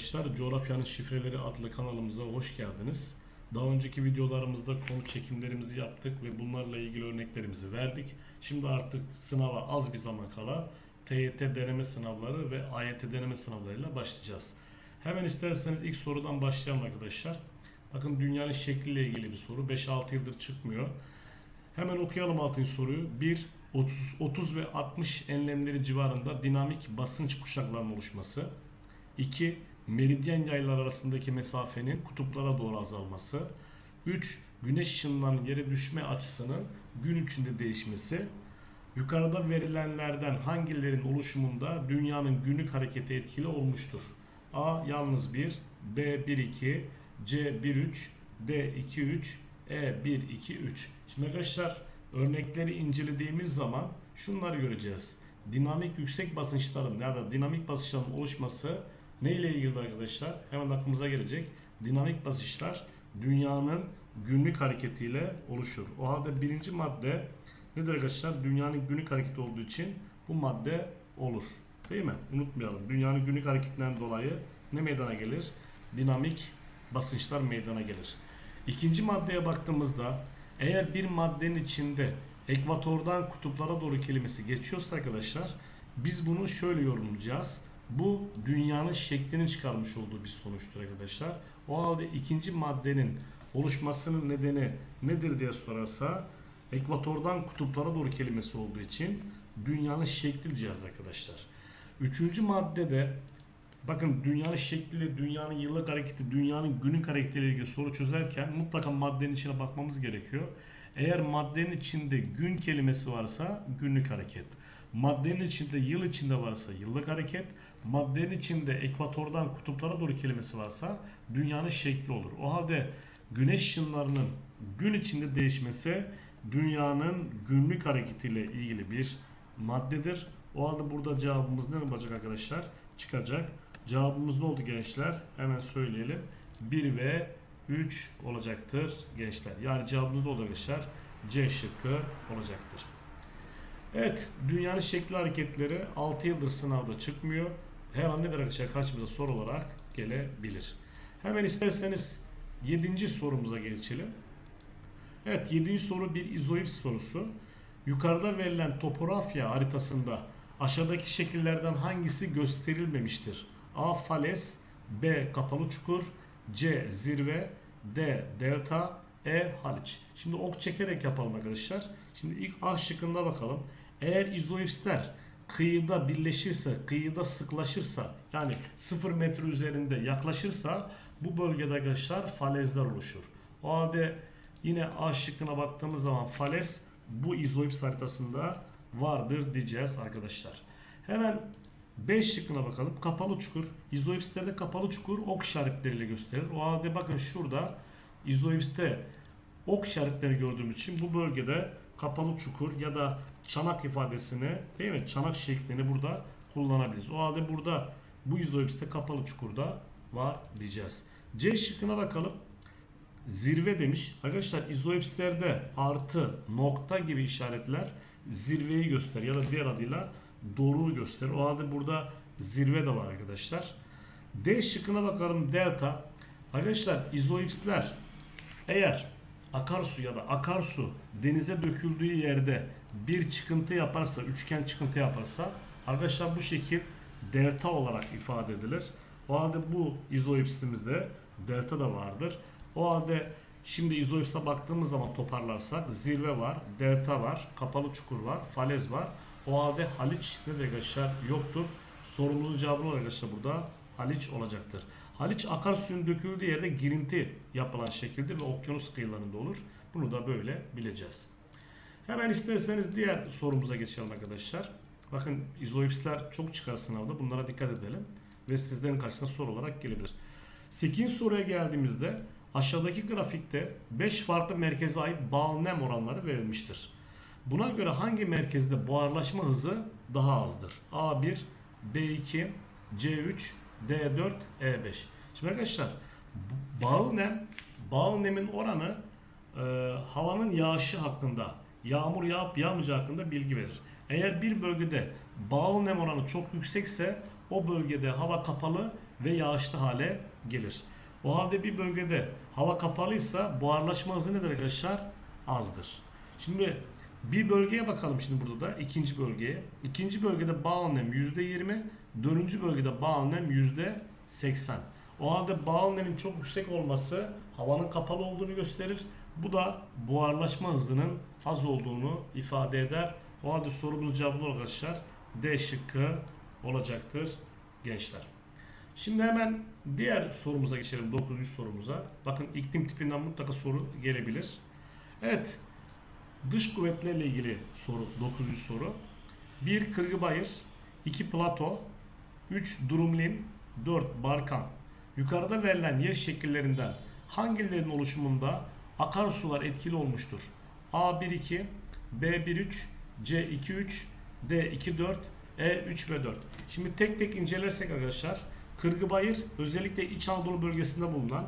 arkadaşlar. Coğrafyanın Şifreleri adlı kanalımıza hoş geldiniz. Daha önceki videolarımızda konu çekimlerimizi yaptık ve bunlarla ilgili örneklerimizi verdik. Şimdi artık sınava az bir zaman kala TYT deneme sınavları ve AYT deneme sınavlarıyla başlayacağız. Hemen isterseniz ilk sorudan başlayalım arkadaşlar. Bakın dünyanın şekliyle ilgili bir soru. 5-6 yıldır çıkmıyor. Hemen okuyalım 6. soruyu. 1. 30, 30 ve 60 enlemleri civarında dinamik basınç kuşaklarının oluşması. 2. Meridyen yaylar arasındaki mesafenin kutuplara doğru azalması. 3. Güneş ışınlarının yere düşme açısının gün içinde değişmesi. Yukarıda verilenlerden hangilerinin oluşumunda dünyanın günlük hareketi etkili olmuştur? A. Yalnız 1 B. 1 2 C. 1 3 D. 2 3 E. 1 2 3 Şimdi arkadaşlar örnekleri incelediğimiz zaman şunları göreceğiz. Dinamik yüksek basınçların ya da dinamik basınçların oluşması ne ile ilgili arkadaşlar? Hemen aklımıza gelecek. Dinamik basınçlar dünyanın günlük hareketiyle oluşur. O halde birinci madde nedir arkadaşlar? Dünyanın günlük hareketi olduğu için bu madde olur. Değil mi? Unutmayalım. Dünyanın günlük hareketinden dolayı ne meydana gelir? Dinamik basınçlar meydana gelir. İkinci maddeye baktığımızda eğer bir maddenin içinde ekvatordan kutuplara doğru kelimesi geçiyorsa arkadaşlar biz bunu şöyle yorumlayacağız. Bu dünyanın şeklini çıkarmış olduğu bir sonuçtur arkadaşlar. O halde ikinci maddenin oluşmasının nedeni nedir diye sorarsa ekvatordan kutuplara doğru kelimesi olduğu için dünyanın şekli diyeceğiz arkadaşlar. Üçüncü maddede bakın dünyanın şekli, dünyanın yıllık hareketi, dünyanın günlük hareketiyle ilgili soru çözerken mutlaka maddenin içine bakmamız gerekiyor. Eğer maddenin içinde gün kelimesi varsa günlük hareket. Maddenin içinde yıl içinde varsa yıllık hareket, maddenin içinde ekvatordan kutuplara doğru kelimesi varsa dünyanın şekli olur. O halde güneş ışınlarının gün içinde değişmesi dünyanın günlük hareketiyle ilgili bir maddedir. O halde burada cevabımız ne olacak arkadaşlar? Çıkacak. Cevabımız ne oldu gençler? Hemen söyleyelim. 1 ve 3 olacaktır gençler. Yani cevabımız ne oldu arkadaşlar? C şıkkı olacaktır. Evet, dünyanın şekli hareketleri 6 yıldır sınavda çıkmıyor. Her an nedir arkadaşlar karşımıza soru olarak gelebilir. Hemen isterseniz 7. sorumuza geçelim. Evet 7. soru bir izoips sorusu. Yukarıda verilen topografya haritasında aşağıdaki şekillerden hangisi gösterilmemiştir? A. Fales B. Kapalı çukur C. Zirve D. Delta E. Haliç. Şimdi ok çekerek yapalım arkadaşlar. Şimdi ilk A şıkkında bakalım. Eğer izoipsler kıyıda birleşirse, kıyıda sıklaşırsa yani 0 metre üzerinde yaklaşırsa bu bölgede arkadaşlar falezler oluşur. O halde yine A şıkkına baktığımız zaman falez bu izoips haritasında vardır diyeceğiz arkadaşlar. Hemen B şıkkına bakalım. Kapalı çukur. İzoipslerde kapalı çukur ok işaretleriyle gösterir. O halde bakın şurada izoipste ok işaretleri gördüğüm için bu bölgede kapalı çukur ya da çanak ifadesini değil mi? Çanak şeklini burada kullanabiliriz. O halde burada bu izoipste kapalı çukurda var diyeceğiz. C şıkkına bakalım. Zirve demiş. Arkadaşlar izoipslerde artı, nokta gibi işaretler zirveyi gösterir ya da diğer adıyla doğruyu gösterir. O halde burada zirve de var arkadaşlar. D şıkkına bakalım delta. Arkadaşlar izoipsler eğer akarsu ya da akarsu denize döküldüğü yerde bir çıkıntı yaparsa, üçgen çıkıntı yaparsa arkadaşlar bu şekil delta olarak ifade edilir. O halde bu izoipsimizde delta da vardır. O halde şimdi izoipse baktığımız zaman toparlarsak zirve var, delta var, kapalı çukur var, falez var. O halde Haliç ne de arkadaşlar yoktur. Sorumuzun cevabı arkadaşlar burada Haliç olacaktır. Haliç akarsuyun döküldüğü yerde girinti yapılan şekilde ve okyanus kıyılarında olur. Bunu da böyle bileceğiz. Hemen isterseniz diğer sorumuza geçelim arkadaşlar. Bakın izoipsler çok çıkar sınavda. Bunlara dikkat edelim. Ve sizlerin karşısına soru olarak gelebilir. 8. soruya geldiğimizde aşağıdaki grafikte 5 farklı merkeze ait bağ nem oranları verilmiştir. Buna göre hangi merkezde buharlaşma hızı daha azdır? A1, B2, C3, D4, E5. Şimdi arkadaşlar bağıl nem, bağıl nemin oranı e, havanın yağışı hakkında, yağmur yağıp yağmayacağı hakkında bilgi verir. Eğer bir bölgede bağıl nem oranı çok yüksekse o bölgede hava kapalı ve yağışlı hale gelir. O halde bir bölgede hava kapalıysa buharlaşma hızı nedir arkadaşlar? Azdır. Şimdi bir bölgeye bakalım şimdi burada da ikinci bölgeye. İkinci bölgede bağıl nem %20, dördüncü bölgede bağıl nem %80. O halde bağıl nemin çok yüksek olması havanın kapalı olduğunu gösterir. Bu da buharlaşma hızının az olduğunu ifade eder. O halde sorumuz cevabı arkadaşlar D şıkkı olacaktır gençler. Şimdi hemen diğer sorumuza geçelim 9. sorumuza. Bakın iklim tipinden mutlaka soru gelebilir. Evet. Dış kuvvetlerle ilgili soru 9. soru. 1 Kırgıbayır, 2 Plato, 3 Durumlim, 4 Barkan. Yukarıda verilen yer şekillerinden hangilerinin oluşumunda akarsular etkili olmuştur? A12, B13, C23, D24, E3 ve 4. Şimdi tek tek incelersek arkadaşlar Kırgıbayır özellikle İç Anadolu bölgesinde bulunan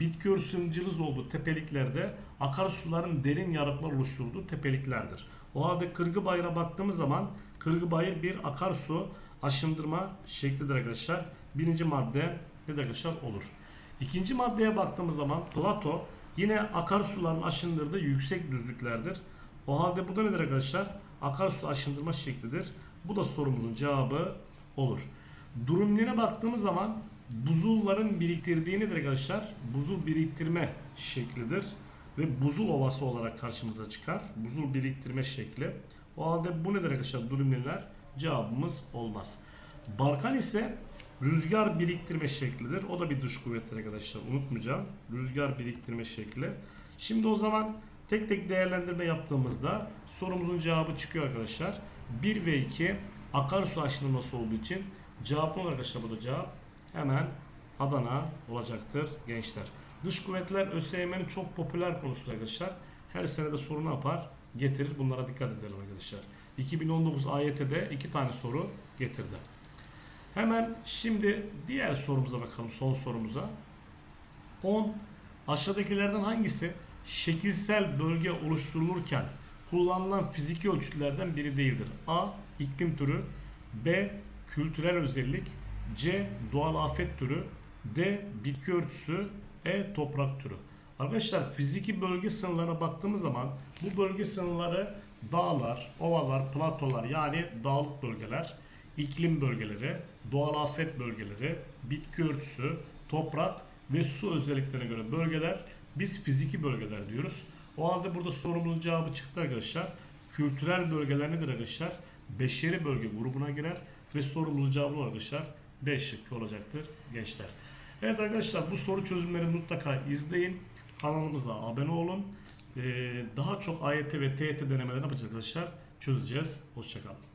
bitki örtüsünün cılız olduğu tepeliklerde akarsuların derin yarıklar oluşturduğu tepeliklerdir. O halde Kırgıbayır'a baktığımız zaman Kırgıbayır bir akarsu aşındırma şeklidir arkadaşlar. Birinci madde nedir arkadaşlar olur. İkinci maddeye baktığımız zaman plato yine akarsuların aşındırdığı yüksek düzlüklerdir. O halde bu da nedir arkadaşlar? Akarsu aşındırma şeklidir. Bu da sorumuzun cevabı olur. Durumlarına baktığımız zaman buzulların biriktirdiği nedir arkadaşlar? Buzul biriktirme şeklidir. Ve buzul ovası olarak karşımıza çıkar. Buzul biriktirme şekli. O halde bu nedir arkadaşlar? Durumlar cevabımız olmaz. Barkan ise rüzgar biriktirme şeklidir. O da bir dış kuvvettir arkadaşlar. Unutmayacağım. Rüzgar biriktirme şekli. Şimdi o zaman tek tek değerlendirme yaptığımızda sorumuzun cevabı çıkıyor arkadaşlar. 1 ve 2 akarsu aşınması olduğu için cevap olarak arkadaşlar bu da cevap hemen Adana olacaktır gençler. Dış kuvvetler ÖSYM'nin çok popüler konusudur arkadaşlar. Her sene de soru ne yapar? Getirir. Bunlara dikkat edelim arkadaşlar. 2019 AYT'de iki tane soru getirdi. Hemen şimdi diğer sorumuza bakalım. Son sorumuza. 10. Aşağıdakilerden hangisi şekilsel bölge oluşturulurken kullanılan fiziki ölçütlerden biri değildir? A. iklim türü B. Kültürel özellik C. Doğal afet türü D. Bitki örtüsü E. Toprak türü Arkadaşlar fiziki bölge sınırlarına baktığımız zaman bu bölge sınırları dağlar, ovalar, platolar yani dağlık bölgeler, iklim bölgeleri, doğal afet bölgeleri, bitki örtüsü, toprak ve su özelliklerine göre bölgeler biz fiziki bölgeler diyoruz. O halde burada sorumuzun cevabı çıktı arkadaşlar. Kültürel bölgeler nedir arkadaşlar? Beşeri bölge grubuna girer ve sorumuzun cevabı arkadaşlar 5 şıkkı olacaktır gençler. Evet arkadaşlar bu soru çözümleri mutlaka izleyin. Kanalımıza abone olun. Ee, daha çok AYT ve TYT denemeleri yapacağız arkadaşlar. Çözeceğiz. Hoşçakalın.